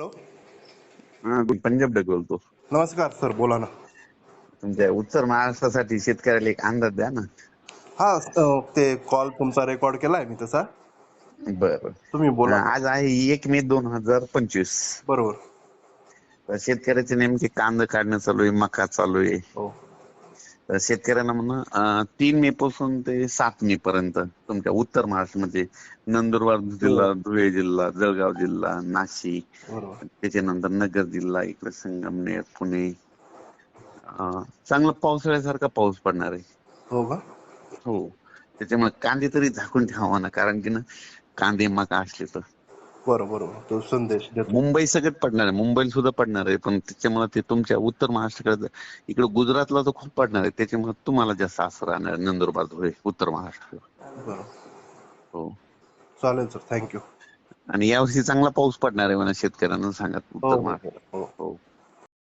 Hello. हा मी Punjab duck बोलतो. नमस्कार सर बोला ना. तुमच्या उत्तर महाराष्ट्रासाठी शेतकऱ्याला एक अंदाज द्या ना. हा अं, ते कॉल तुमचा रेकॉर्ड केलाय मी तसा. बर. तुम्ही बोला. आज आहे एक मे दोन हजार पंचवीस. बरोबर. तर शेतकऱ्याचे नेमके कांदा काढणं चालू आहे मका चालू आहे. हो. शेतकऱ्यांना म्हणा तीन मे पासून ते सात मे पर्यंत तुमच्या उत्तर महाराष्ट्रामध्ये नंदुरबार जिल्हा धुळे जिल्हा जळगाव जिल्हा नाशिक त्याच्यानंतर नगर जिल्हा इकडे संगमनेर पुणे. चांगला पावसाळ्यासारखा पाऊस पडणार आहे. हो का? हो. त्याच्यामुळे कांदे तरी झाकून ठेवा ना कारण की ना कांदे मका असले तर. बरोबर तो संदेश देतो. मुंबई सगळं पडणार आहे. मुंबईला सुद्धा पडणार आहे. पण त्याच्यामुळे ते तुमच्या उत्तर महाराष्ट्राकडे इकडे गुजरातला तर खूप पडणार आहे. त्याच्यामुळे तुम्हाला जास्त असं राहणार नंदुरबार धुळे उत्तर महाराष्ट्र. हो. चालेल सर. थँक्यू. आणि यावर्षी चांगला पाऊस पडणार आहे म्हणा शेतकऱ्यांना सांगा. हो उत्तर हो महाराष्ट्र हो. हो.